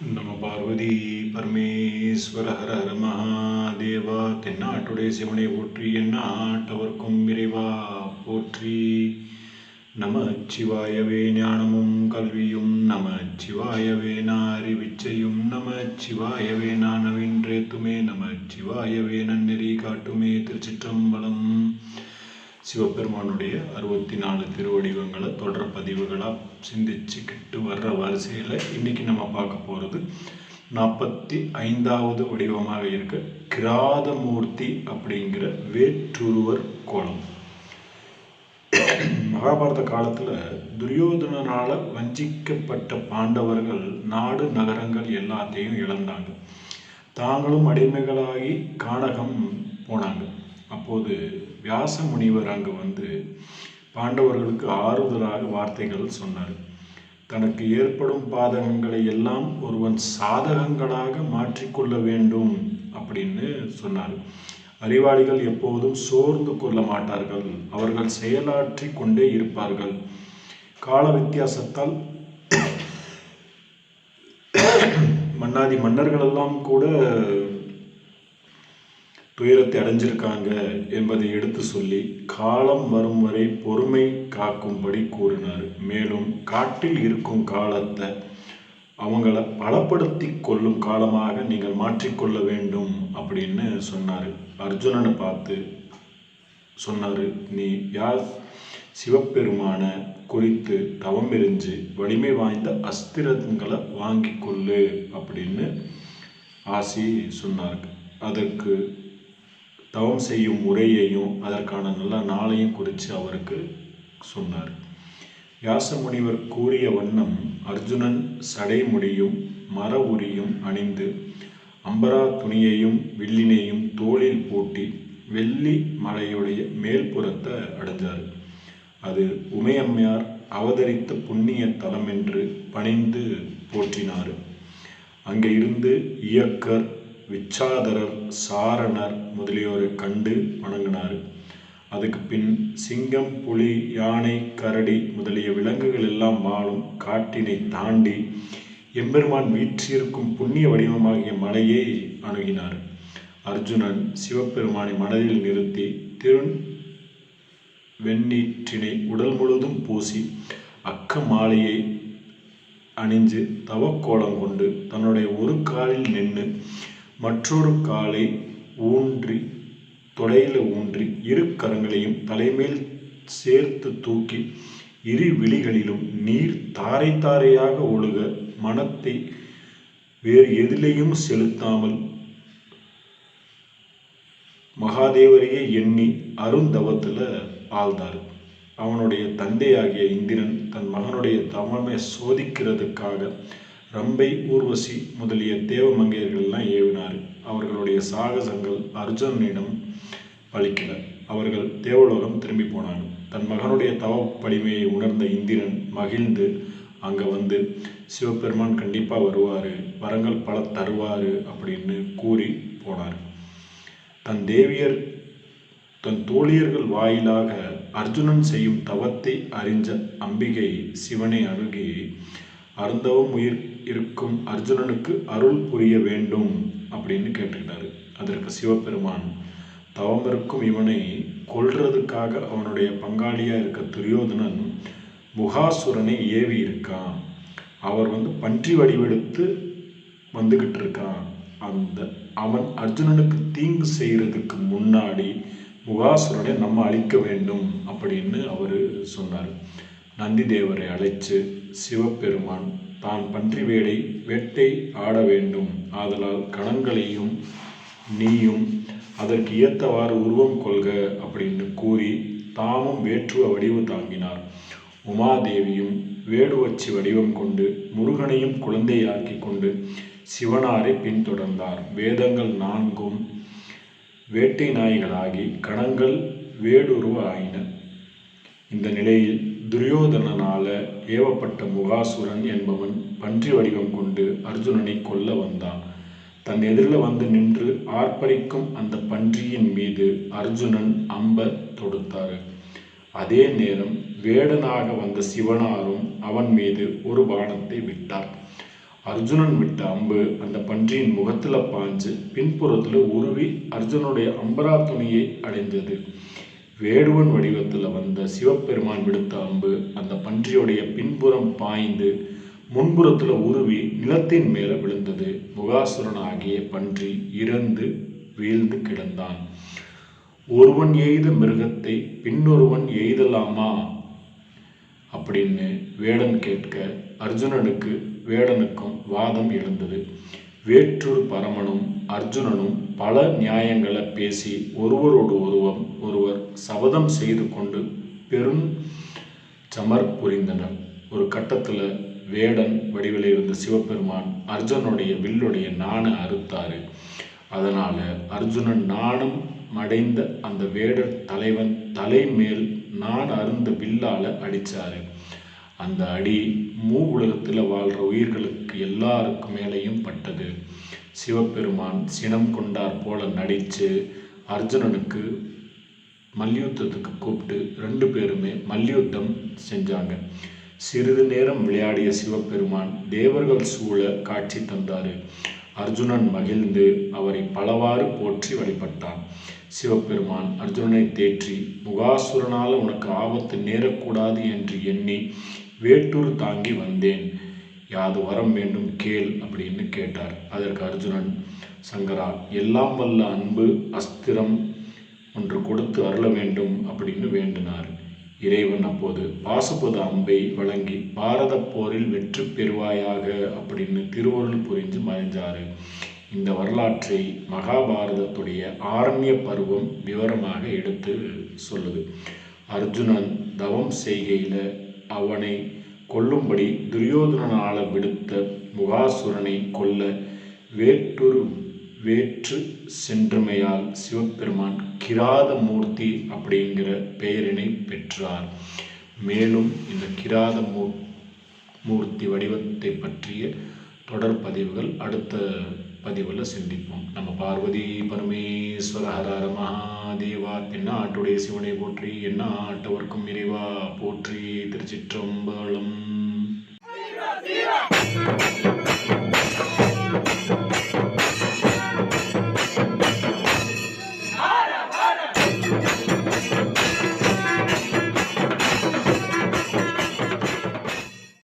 நம பார்வதி பரமேஸ்வர ஹர ஹர மகாதேவா தென்னாட்டுடைய சிவனை போற்றி என்னாட்டவர்க்கும் விரைவா போற்றி. நம சிவாயவே ஞானமும் கல்வியும் நம சிவாயவே நாரிவிச்சையும் நம சிவாயவே நானவின்றேத்துமே நம சிவாயவே நன்னெறி காட்டுமே திருச்சிற்றம்பலம். சிவபெருமானுடைய அறுபத்தி நாலு திருவடிவங்களை தொடர் பதிவுகளாக சிந்திச்சுக்கிட்டு வர்ற வரிசையில் இன்றைக்கி நம்ம பார்க்க போகிறது நாற்பத்தி ஐந்தாவது வடிவமாக இருக்க. கிராதமூர்த்தி அப்படிங்கிற வேற்றுருவர் கோலம். மகாபாரத காலத்தில் துரியோதனனால் வஞ்சிக்கப்பட்ட பாண்டவர்கள் நாடு நகரங்கள் எல்லாத்தையும் இழந்தாங்க. தாங்களும் அடிமைகளாகி கானகம் போனாங்க. அப்போது வியாச முனிவர் அங்கு வந்து பாண்டவர்களுக்கு ஆறுதலாக வார்த்தைகள் சொன்னார். தனக்கு ஏற்படும் பாதகங்களை எல்லாம் ஒருவன் சாதகங்களாக மாற்றிக்கொள்ள வேண்டும் அப்படின்னு சொன்னார். அறிவாளிகள் எப்போதும் சோர்ந்து கொள்ள மாட்டார்கள். அவர்கள் செயலாற்றி கொண்டே இருப்பார்கள். கால வித்தியாசத்தால் மன்னாதி மன்னர்களெல்லாம் கூட துயரத்தை அடைஞ்சிருக்காங்க என்பதை எடுத்து சொல்லி காலம் வரும் வரை பொறுமை காக்கும்படி கூறினார். மேலும் காட்டில் இருக்கும் காலத்தை அவங்கள பலப்படுத்தி கொள்ளும் காலமாக நீங்கள் மாற்றிக்கொள்ள வேண்டும் அப்படின்னு சொன்னார். அர்ஜுனனை பார்த்து சொன்னார் நீ யார்? சிவபெருமான குறித்து தவம் எரிஞ்சு வலிமை வாய்ந்த அஸ்திரங்களை வாங்கி கொள்ளு அப்படின்னு ஆசி சொன்னார். அதற்கு தவம் செய்யும் முறையையும் அதற்கான நல்ல நாளையும் குறித்து அவருக்கு சொன்னார். வியாச முனிவர் கூறிய வண்ணம் அர்ஜுனன் சடைமுடியும் மர உரியும் அணிந்து அம்பரா துணியையும் வில்லினையும் தோளில் பூட்டி வெள்ளி மலையுடைய மேல்புறத்தை அடைஞ்சார் அது உமையம்மையார் அவதரித்த புண்ணிய தலம் என்று பணிந்து போற்றினார். அங்கே இருந்து இயக்கர் விச்சாதரர் சாரணர் முதலியோரை கண்டு வணங்கினார். அதுக்கு பின் சிங்கம் புலி யானை கரடி முதலிய விலங்குகள் எல்லாம் வாழும் காட்டினை தாண்டி எம்பெருமான் வீற்றிருக்கும் புண்ணிய வடிவமாகிய மலையை அணுகினார். அர்ஜுனன் சிவபெருமானை மனதில் நிறுத்தி திரு வெண்ணீற்றினை உடல் முழுதும் பூசி அக்க மாலையை அணிஞ்சு தவக்கோலம் கொண்டு தன்னுடைய ஒரு காலில் நின்று மற்றொரு காலை ஊன்றி தொடையில் ஊன்றி இரு கரங்களையும் தலைமேல் சேர்த்து தூக்கி இரு விழிகளிலும் நீர் தாரை தாரையாக ஒழுக மனத்தை வேறு எதிலையும் செலுத்தாமல் மகாதேவரையே எண்ணி அருந்தவத்தில் ஆழ்ந்தார். அவனுடைய தந்தையாகிய இந்திரன் தன் மகனுடைய தவமை சோதிக்கிறதுக்காக ரம்பை ஊர்வசி முதலிய தேவமங்கையர்கள்லாம் ஏவினார். அவர்களுடைய சாகசங்கள் அர்ஜுனனிடம் பலிக்கல அவர்கள் தேவலோகம் திரும்பி போனாங்க. தன் மகனுடைய தவ வலிமையை உணர்ந்த இந்திரன் மகிழ்ந்து அங்கே வந்து சிவபெருமான் கண்டிப்பாக வருவார் வரங்கள் பல தருவார் அப்படின்னு கூறி போனார். தன் தேவியர் தன் தோழியர்கள் வாயிலாக அர்ஜுனன் செய்யும் தவத்தை அறிஞ்ச அம்பிகை சிவனை அணுகி அருந்தவம் உயிர் இருக்கும் அர்ஜுனனுக்கு அருள் புரிய வேண்டும் அப்படின்னு கேட்டுக்கிட்டாரு அதற்கு சிவபெருமான் தவம் இருக்கும் இவனை கொல்றதுக்காக அவனுடைய பங்காளியாக இருக்க துரியோதனன் முகாசுரனை ஏவி இருக்கான். அவர் வந்து பன்றி வடிவெடுத்து வந்துக்கிட்டு இருக்கான். அந்த அவன் அர்ஜுனனுக்கு தீங்கு செய்கிறதுக்கு முன்னாடி முகாசுரனை நம்ம அழிக்க வேண்டும் அப்படின்னு அவர் சொன்னார். நந்தி தேவரை அழைச்சு சிவபெருமான் தான் பன்றி வேடை வேட்டை ஆட வேண்டும். ஆதலால் கணங்களையும் நீயும் அதற்கு ஏற்றவாறு உருவம் கொள்க அப்படின்னு கூறி தாமும் வேற்றுவ வடிவு தாங்கினார். உமாதேவியும் வேடுவச்சி வடிவம் கொண்டு முருகனையும் குழந்தையாக்கி கொண்டு சிவனாரை பின்தொடர்ந்தார். வேதங்கள் நான்கும் வேட்டை நாய்களாகி கணங்கள் வேடுருவ ஆயின. இந்த நிலையில் துரியோதனனால ஏவப்பட்ட முகாசுரன் என்பவன் பன்றி வடிவம் கொண்டு அர்ஜுனனை கொல்ல வந்தான். தன் எதிரில் வந்து நின்று ஆர்ப்பரிக்கும் அந்த பன்றியின் மீது அர்ஜுனன் அம்ப தொடுத்தார். அதே நேரம் வேடனாக வந்த சிவனாரும் அவன் மீது ஒரு பானத்தை விட்டார். அர்ஜுனன் விட்ட அம்பு அந்த பன்றியின் முகத்தில் பாஞ்சு பின்புறத்தில் உருவி அர்ஜுனுடைய அம்பரா துணியை அடைந்தது. வேடுவன் வடிவத்தில் வந்த சிவபெருமான் விடுத்த அம்பு அந்த பன்றியுடைய பின்புறம் பாய்ந்து முன்புறத்தில் உருவி நிலத்தின் மேலே விழுந்தது. முகாசுரன் ஆகிய பன்றி இறந்து வீழ்ந்து கிடந்தான். ஒருவன் எய்த மிருகத்தை பின்னொருவன் எய்தலாமா? அப்படின்னு வேடன் கேட்க அர்ஜுனனுக்கு வேடனுக்கும் வாதம் எழுந்தது. வேற்றூர் பரமனும் அர்ஜுனனும் பல நியாயங்களை பேசி ஒருவரோடு ஒருவர் ஒருவர் சபதம் செய்து கொண்டு பெரும் சமர் புரிந்தனர். ஒரு கட்டத்தில் வேடன் வடிவில் இருந்த சிவபெருமான் அர்ஜுனுடைய வில்லுடைய நாணை அறுத்தாரு. அதனால் அர்ஜுனன் நாணம் மடைந்த அந்த வேடர் தலைவன் தலை மேல் நான் அருந்த வில்லால் அடித்தார் அந்த அடி மூ உலகத்தில் வாழ்கிற உயிர்களுக்கு எல்லாருக்கு மேலேயும் பட்டது. சிவபெருமான் சினம் கொண்டார் போல நடித்து அர்ஜுனனுக்கு மல்யுத்தத்துக்கு கூப்பிட்டு ரெண்டு பேருமே மல்யுத்தம் செஞ்சாங்க. சிறிது நேரம் விளையாடிய சிவபெருமான் தேவர்கள் சூழ காட்சி தந்தார். அர்ஜுனன் மகிழ்ந்து அவரை பலவாறு போற்றி வழிபட்டான். சிவபெருமான் அர்ஜுனனை தேற்றி முகாசுரனால் உனக்கு ஆபத்து நேரக்கூடாது என்று எண்ணி வேட்டூர் தாங்கி வந்தேன். யாது வரம் வேண்டும் கேள் அப்படின்னு கேட்டார். அதற்கு அர்ஜுனன் சங்கரா எல்லாம் வல்ல அன்பு அஸ்திரம் ஒன்று கொடுத்து அருள வேண்டும் அப்படின்னு வேண்டினார். இறைவன் அப்போது பாசுபத அம்பை வழங்கி பாரத போரில் வெற்றி பெறுவாயாக அப்படின்னு திருவருள் புரிஞ்சு மறைஞ்சாரு. இந்த வரலாற்றை மகாபாரதத்துடைய ஆரண்ய பருவம் விவரமாக எடுத்து சொல்லுது. அர்ஜுனன் தவம் செய்கையில் அவனை கொல்லும்படி துரியோதனால விடுத்த முகாசுரனை கொல்ல வேற்றொரு வேற்று சென்றமையால் சிவபெருமான் கிராத மூர்த்தி அப்படிங்கிற பெயரினை பெற்றார். மேலும் இந்த கிராத மூ மூர்த்தி வடிவத்தை பற்றிய தொடர் பதிவுகள் அடுத்த பதிவில் சிந்திப்போம். நம்ம பார்வதி பரமேஸ்வர ஹரஹர மகாதேவா என்ன ஆட்டுடைய சிவனை போற்றி என்ன ஆட்டவர்க்கும் இறைவா போற்றி திருச்சிற்றம்பலம்.